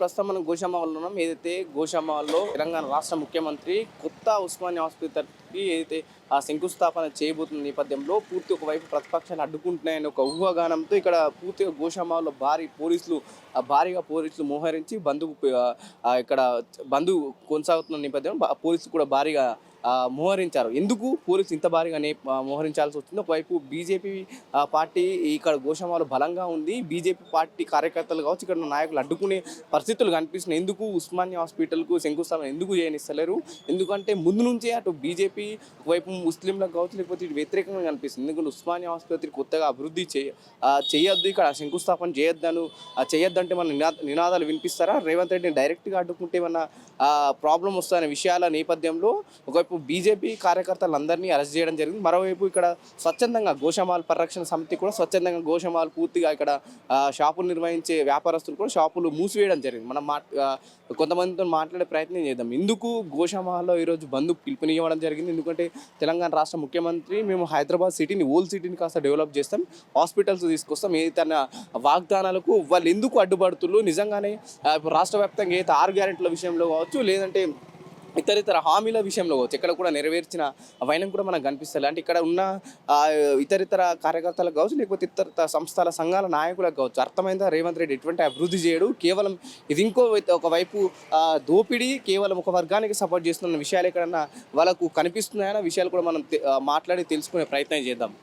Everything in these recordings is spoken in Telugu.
ప్రస్తుతం మనం గోషామాల్లో ఉన్నాం. ఏదైతే గోషామాల్లో తెలంగాణ రాష్ట్ర ముఖ్యమంత్రి కొత్త ఉస్మానియా ఆసుపత్రికి ఏదైతే ఆ శంకుస్థాపన చేయబోతున్న నేపథ్యంలో పూర్తి ఒకవైపు ప్రతిపక్షాలు అడ్డుకుంటున్నాయని ఒక ఊహాగానంతో ఇక్కడ పూర్తిగా గోషామాల్లో భారీ పోలీసులు భారీగా పోలీసులు మోహరించి బంధువు ఇక్కడ బంధువు కొనసాగుతున్న నేపథ్యంలో పోలీసులు కూడా భారీగా మోహరించారు. ఎందుకు? పోలీసులు ఇంత భారీగా మోహరించాల్సి వచ్చింది. ఒకవైపు బీజేపీ పార్టీ ఇక్కడ గోషమాలు బలంగా ఉంది. బీజేపీ పార్టీ కార్యకర్తలు కావచ్చు ఇక్కడ నాయకులు అడ్డుకునే పరిస్థితులు కనిపిస్తున్నాయి. ఎందుకు ఉస్మానియా హాస్పిటల్కు శంకుస్థాపన ఎందుకు చేయనిస్తలేరు? ఎందుకంటే ముందు నుంచే అటు బీజేపీ ఒకవైపు ముస్లింలకు కావచ్చు లేకపోతే ఇటు వ్యతిరేకంగా కనిపిస్తుంది. ఎందుకంటే ఉస్మానియా ఆసుపత్రి కొత్తగా అభివృద్ధి చేయ చేయొద్దు. ఇక్కడ శంకుస్థాపన చేయొద్దను చేయొద్దంటే మన నినా నినాదాలు వినిపిస్తారా? రేవంత్ రెడ్డిని డైరెక్ట్గా అడ్డుకుంటే ఏమన్నా ప్రాబ్లం వస్తుందనే విషయాల నేపథ్యంలో ఒకవైపు బీజేపీ కార్యకర్తలందరినీ అరెస్ట్ చేయడం జరిగింది. మరోవైపు ఇక్కడ స్వచ్ఛందంగా గోషమాల్ పరిరక్షణ సమితి కూడా స్వచ్ఛందంగా గోషమాల్ పూర్తిగా ఇక్కడ షాపులు నిర్వహించే వ్యాపారస్తులు కూడా షాపులు మూసివేయడం జరిగింది. మనం మా కొంతమందితో మాట్లాడే ప్రయత్నం చేద్దాం. ఎందుకు గోషమాల్లో ఈరోజు బంధు పిలుపునివ్వడం జరిగింది. ఎందుకంటే తెలంగాణ రాష్ట్ర ముఖ్యమంత్రి మేము హైదరాబాద్ సిటీని ఓల్డ్ సిటీని కాస్త డెవలప్ చేస్తాం హాస్పిటల్స్ తీసుకొస్తాం. ఏ తన వాగ్దానాలకు వాళ్ళు ఎందుకు అడ్డుపడుతున్నారు? నిజంగానే ఇప్పుడు రాష్ట్ర వ్యాప్తంగా ఏ ఆరు గ్యారెంటీల విషయంలో కావచ్చు లేదంటే ఇతరితర హామీల విషయంలో కావచ్చు ఎక్కడ కూడా నెరవేర్చిన వైనం కూడా మనకు కనిపిస్తుంది అంటే ఇక్కడ ఉన్న ఇతరితర కార్యకర్తలకు కావచ్చు లేకపోతే ఇతర సంస్థల సంఘాల నాయకులకు కావచ్చు అర్థమైందా? రేవంత్ రెడ్డి ఎటువంటి అభివృద్ధి చేయడు. కేవలం ఇది ఇంకో వైపు- ఒకవైపు దోపిడీ కేవలం ఒక వర్గానికి సపోర్ట్ చేస్తున్న విషయాలు ఎక్కడన్నా వాళ్ళకు కనిపిస్తున్నాయన్న విషయాలు కూడా మనం మాట్లాడి తెలుసుకునే ప్రయత్నం చేద్దాం.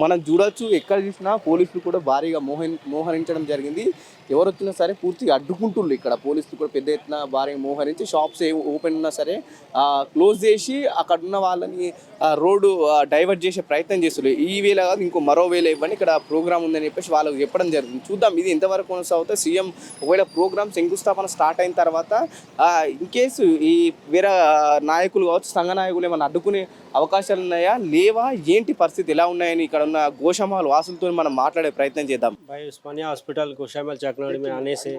మనం చూడొచ్చు ఎక్కడ చూసినా పోలీసులు కూడా భారీగా మోహన్ మోహరించడం జరిగింది. ఎవరు వచ్చినా సరే పూర్తిగా అడ్డుకుంటుండ్రు ఇక్కడ పోలీసులు కూడా పెద్ద ఎత్తున భారీగా మోహరించి షాప్స్ ఏ ఓపెన్ ఉన్నా సరే క్లోజ్ చేసి అక్కడ ఉన్న వాళ్ళని రోడ్డు డైవర్ట్ చేసే ప్రయత్నం చేస్తున్నారు ఈ వేళ కాదు ఇంకో మరో వేళ ఇవ్వండి. ఇక్కడ ప్రోగ్రామ్ ఉందని చెప్పేసి వాళ్ళకి చెప్పడం జరుగుతుంది చూద్దాం ఇది ఎంతవరకు కొనసాగుతా సీఎం ఒకవేళ ప్రోగ్రామ్ శంకుస్థాపన స్టార్ట్ అయిన తర్వాత ఇన్ కేసు ఈ వేరే నాయకులు కావచ్చు సంఘ నాయకులు ఏమైనా అడ్డుకునే అవకాశాలు ఉన్నాయా లేవా ఏంటి పరిస్థితి ఎలా ఉన్నాయని ఇక్కడ ఉన్న గోషమాల్ వాసులతో మనం మాట్లాడే ప్రయత్నం చేద్దాం भाई उस्मानिया हॉस्पिटल गोशामल चकनौड़ी में आने से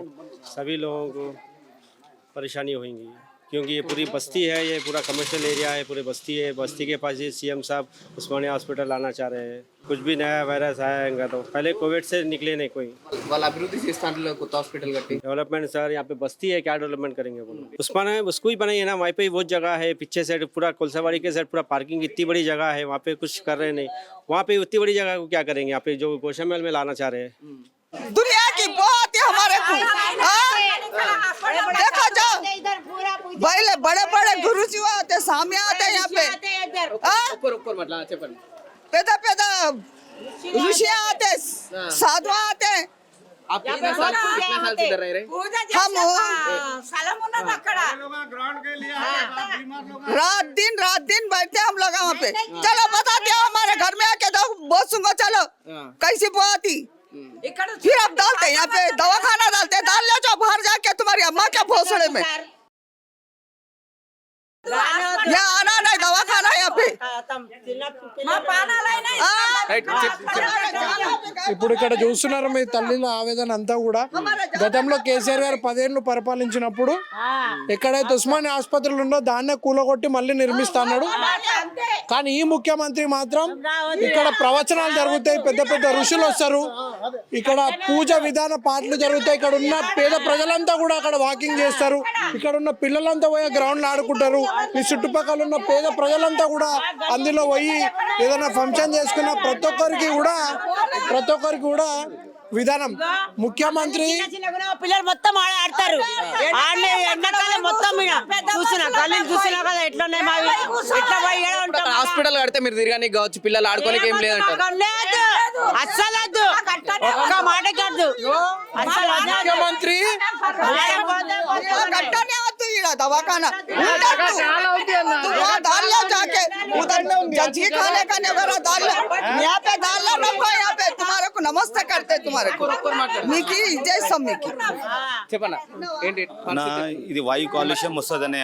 सभी लोगों को परेशानी होगी क्योंकि ये पूरी बस्ती है ये पूरा कमर्शियल एरिया है पूरी बस्ती है। बस्ती के पास ये सीएम साहब उस्मानिया हॉस्पिटल लाना चाह रहे हैं। कुछ भी नया वायरस आया तो। पहले कोविड से निकले नहीं कोई। हॉस्पिटल डेवलपमेंट सर यहाँ पे बस्ती है क्या डेवलपमेंट करेंगे उस्मानिया उसको ही बनाइए ना वहाँ पे बहुत जगह है। पीछे साइड पूरा कोलसावाड़ी के साइड पूरा पार्किंग इतनी बड़ी जगह है वहाँ पे कुछ कर रहे नहीं। वहाँ पे उतनी बड़ी जगह को क्या करेंगे? यहाँ पे जो गोशा महल में लाना चाह रहे हैं। दुनिया की बहुत है हमारे हाँ? देखो बड़े बड़े बड़े गुरु जी आते सामने आते यहाँ पे। हाँ? मतलब पैदा पैदा। ऋषि आते साधु आते। हम रात दिन रात दिन बैठते हम लोग वहाँ पे। चलो बता दिया हमारे घर में आके दो सुनो चलो। कैसी बुआ थी फिर आप डालते यहाँ पे दवा खाना डालते डाल ले जाओ बाहर जाके तुम्हारी अम्मा के भोसड़े में। आना नहीं दवाखाना यहाँ पे రైట్ చెప్పు, చెప్పు. ఇప్పుడు ఇక్కడ చూస్తున్నారు మీ తల్లిల ఆవేదన అంతా కూడా గతంలో కేసీఆర్ గారు పదేళ్లు పరిపాలించినప్పుడు ఎక్కడైతే ఉస్మానియా ఆసుపత్రులు ఉందో దాన్నే కూలగొట్టి మళ్ళీ నిర్మిస్తాడు కానీ ఈ ముఖ్యమంత్రి మాత్రం ఇక్కడ ప్రవచనాలు జరుగుతాయి పెద్ద పెద్ద ఋషులు వస్తారు ఇక్కడ పూజ విధాన పాటలు జరుగుతాయి ఇక్కడ ఉన్న పేద ప్రజలంతా కూడా అక్కడ వాకింగ్ చేస్తారు ఇక్కడ ఉన్న పిల్లలంతా పోయి గ్రౌండ్ లో ఆడుకుంటారు ఈ చుట్టుపక్కల ఉన్న పేద ప్రజలంతా కూడా అందులో పోయి ఏదైనా ఫంక్షన్ చేసుకున్న ప్రతి ఒక్కరికి కూడా ప్రతి ఒక్కరికి కూడా విధానం. ముఖ్యమంత్రి పిల్లలు మొత్తం ఆడ ఆడతారు. ఎండాకాలం మొత్తం చూసినా గల్లీలు చూసినా కదా ఎట్లా హాస్పిటల్ కడితే మీరు తిరగడానికి కావచ్చు పిల్లలు ఆడుకోనికి ఏం లేదంటారు లేదు. అస్సలు వద్దు. ఒక్క మాట కాదు. ముఖ్యమంత్రి घंटा नहीं आती ये दवाखाना उधर तू वहाँ डाल लो जाके उधर जजी खाने का वगैरह डाल लो यहाँ पे डाल लो ना भाई, यहाँ पे तुम्हारे को नमस्ते करते तुम्हारे को मिकी जय सब मिकी చెప్పన్నా ఏంటి నా ఇది వాయు కాలుష్యం వస్తుందనే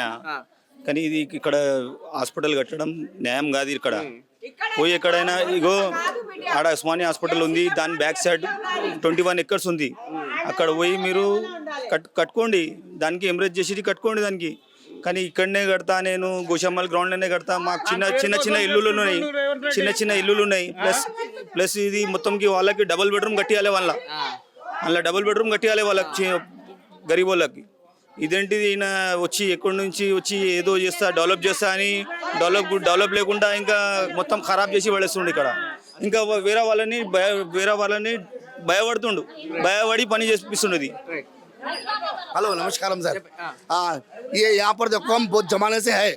కానీ ఇది ఇక్కడ హాస్పిటల్ కట్టడం న్యాయం కాదు ఇక్కడ పోయి ఎక్కడైనా ఇగో ఆడ ఉస్మానియా హాస్పిటల్ ఉంది దాని back side twenty one acres ఉంది అక్కడ పోయి మీరు కట్ కట్టుకోండి. దానికి ఎంబ్రేజ్ చేసి కట్టుకోండి దానికి. కానీ ఇక్కడనే కడతా నేను గోషమ్మల్ గ్రౌండ్లోనే కడతా. మాకు చిన్న చిన్న చిన్న ఇల్లులు ఉన్నాయి. చిన్న చిన్న ఇల్లులు ఉన్నాయి. ప్లస్ ప్లస్ ఇది మొత్తంకి వాళ్ళకి డబుల్ బెడ్రూమ్ కట్టియాలి వాళ్ళ. అలా డబుల్ బెడ్రూమ్ కట్టియాలి వాళ్ళకి గరీబ్ గరీబోళ్ళకి ఇదేంటిది ఈయన వచ్చి ఎక్కడి నుంచి వచ్చి ఏదో చేస్తా డెవలప్ చేస్తా అని డెవలప్ డెవలప్ లేకుండా ఇంకా మొత్తం ఖరాబ్ చేసి పడేస్తుండు ఇక్కడ. ఇంకా వేరే వాళ్ళని వేరే వాళ్ళని భయపడుతుండు భయపడి పని చేపిస్తుండేది हेलो नमस्कार सर हाँ ये यहाँ पर देखो हम बहुत जमाने से है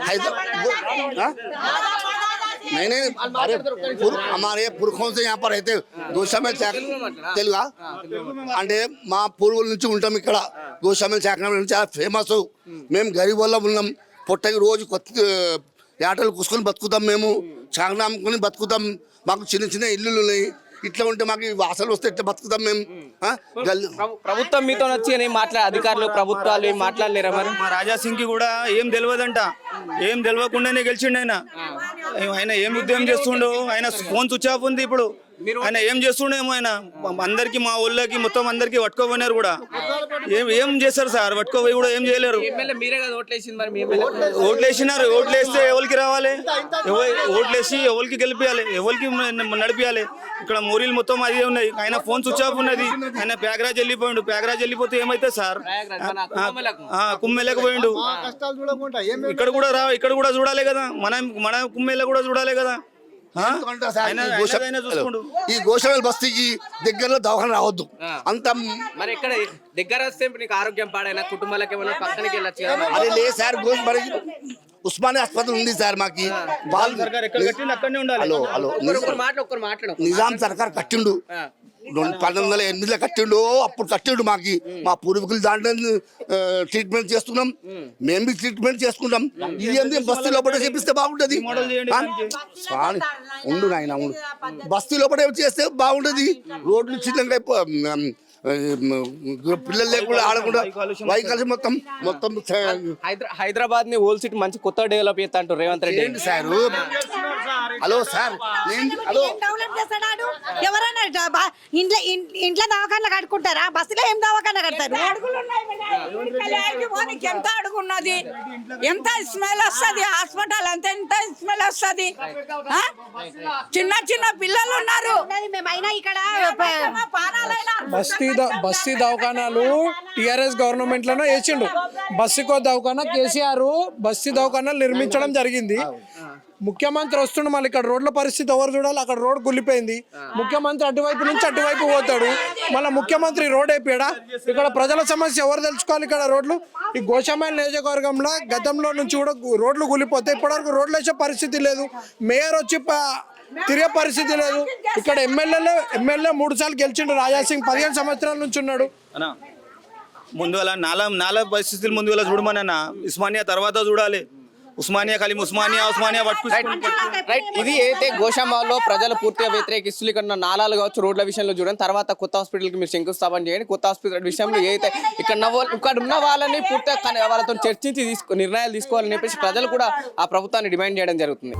हैदर वो- हाँ? नहीं नहीं हमारे पुर- हमारे पुरखों से यहाँ पर रहते గోషామల్ చాక తెలుగా అంటే మా పూర్వుల నుంచి ఉంటాం ఇక్కడ గోషామల్ చాక నుంచి చాలా ఫేమస్ మేము గరీబ్ వల్ల ఉన్నాం పొట్టకి రోజు కొత్త ఏటలు కూసుకొని బతుకుతాం మేము చాకన అమ్ముకొని బతుకుతాం మాకు చిన్న చిన్న ఇల్లులు ఉన్నాయి ఇట్లా ఉంటే మాకు ఈ వాసనలు వస్తే ఇట్లా బతుకుతాం మేము? ప్రభుత్వం మీతో వచ్చి ఏం మాట్లా అధికారులు ప్రభుత్వాలు ఏం మాట్లాడలేరా మరి? మా రాజా సింగ్కి కూడా ఏం తెలియదంట ఏం తెలియకుండానే గెలిచిండు ఆయన. ఆయన ఏం ఉద్యమం చేస్తుండో ఆయన ఫోన్ స్విచ్ ఆఫ్ ఉంది ఇప్పుడు. ఆయన ఏం చేస్తుండేమో ఆయన. అందరికి మా ఊళ్ళకి మొత్తం అందరికి పట్టుకోపోయినారు కూడా. ఏం ఏం చేస్తారు సార్? పట్టుకోపోయి కూడా ఏం చేయలేరు. ఎమ్మెల్యే మీరే కదా ఓట్లేసింది మరి మీ ఎమ్మెల్యే. ఓట్లు వేసినారు ఓట్లు వేస్తే ఎవరికి రావాలి ఎవ- ఓట్లు వేసి ఎవరికి గెలిపించాలి ఎవరికి నడిపించాలి ఇక్కడ మోరీలు మొత్తం అదే ఉన్నాయి. ఆయన ఫోన్ స్విచ్ ఆఫ్ ఉన్నది. ఆయన ప్యాగరాజ్ వెళ్ళిపోయిండు. ప్యాగరాజ్ వెళ్ళిపోతే ఏమైతే సార్? ప్రయాగ్రాజ్ మన కుంభమేళకు. ఆ, కుమ్మెలకు పోయిండు. ఇక్కడ కూడా రా ఇక్కడ కూడా చూడాలి కదా. మన మన కుమ్మెల కూడా చూడాలి కదా. ఈ గోష- ఆయనదైనా చూసుకోండు. ఈ గోషామల్ బస్తీకి దగ్గరలో దవాఖాన రావద్దు. అంత మరి ఎక్కడ? దగ్గర వస్తే నీకు ఆరోగ్యం పాడైనా కుటుంబాలకు ఏమైనా పక్కనకి వెళ్ళొచ్చు. అదే లేదు సార్ గోష్ మరి ఉస్మానియా ఆసుపత్రి ఉంది సార్ మాకి. వాళ్ళు సర్కార్ ఎక్కడ కట్టింది అక్కడనే ఉండాలి. Hello hello. మాట్లాడు నిజాం సర్కార్ కట్టిండు. రెండు పంతొమ్మిది వందల ఎనిమిదిలో కట్టిండు. అప్పుడు కట్టిండు మాకి. మా పూర్వీకులు దాంట్లో ట్రీట్మెంట్ చేస్తున్నాం. మేము. బి ట్రీట్మెంట్ చేసుకుంటాం. ఇది ఏంది? బస్తీ లోపల చేపిస్తే బాగుంటది. ఉండు నాయన ఉండు. బస్తీ లోపల చేస్తే బాగుంటది? రోడ్లు చిన్నగా పిల్లలు లేకుండా ఆడకుండా వై కలిసి మొత్తం మొత్తం హైదరా హైదరాబాద్ని హోల్ సిటీ మంచి కొత్త డెవలప్ చేస్తా అంటారు రేవంత్ రెడ్డి. ఏంటి సార్? Hello sir. హలో. ఎవరైనా ఇంట్లో ఇంట్లో దవాఖాన కట్టుకుంటారా బస్సులో ఏం దవాఖాన కడతారు? ఎంత అడుగున్నది? ఎంత స్మెల్ వస్తుంది హాస్పిటల్ అంత? ఎంత స్మెల్ వస్తుంది? చిన్న చిన్న పిల్లలు ఉన్నారు. మేమైనా ఇక్కడ బస్తీ బస్తీ దవాఖానాలు టిఆర్ఎస్ గవర్నమెంట్లోనే వేసిండు బస్సుకో దవాఖానా కేసీఆర్ బస్తీ దవాఖానాలు నిర్మించడం జరిగింది. ముఖ్యమంత్రి వస్తుండు మళ్ళీ. ఇక్కడ రోడ్ల పరిస్థితి ఎవరు చూడాలి? అక్కడ రోడ్ గుల్లిపోయింది. ముఖ్యమంత్రి అటువైపు నుంచి అటువైపు పోతాడు. మళ్ళీ ముఖ్యమంత్రి రోడ్ అయిపోయాడా? ఇక్కడ ప్రజల సమస్య ఎవరు తెలుసుకోవాలి ఇక్కడ రోడ్లు? ఈ గోషామైల్ నియోజకవర్గంలో గతంలో నుంచి కూడా రోడ్లు గుల్లిపోతే ఇప్పటివరకు రోడ్లు వేసే పరిస్థితి లేదు. మేయర్ వచ్చి తిరిగే పరిస్థితి లేదు. ఇక్కడ ఎమ్మెల్యేలో ఎమ్మెల్యే మూడు సార్లు గెలిచిండు రాజాసింగ్. పదిహేను సంవత్సరాల నుంచి ఉన్నాడు. ముందు నాలా నాలా పరిస్థితులు ముందు అలా చూడమనన్నా. ఉస్మానియా తర్వాత చూడాలి. ఉస్మానియా ఖాళీ ఉస్మానియా ఉస్మానియా రైట్ ఇది అయితే గోషామాల్లో ప్రజలు పూర్తిగా వ్యతిరేకిస్తులు ఇక్కడ ఉన్న నాలాలు కావచ్చు రోడ్ల విషయంలో చూడండి తర్వాత కొత్త హాస్పిటల్కి మీరు శంకుస్థాపన చేయండి. కొత్త హాస్పిటల్ విషయంలో ఏదైతే ఇక్కడ ఇక్కడ ఉన్న వాళ్ళని పూర్తిగా కన- వాళ్ళతో చర్చించి తీసుకో నిర్ణయాలు తీసుకోవాలని చెప్పేసి ప్రజలు కూడా ఆ ప్రభుత్వాన్ని డిమాండ్ చేయడం జరుగుతుంది.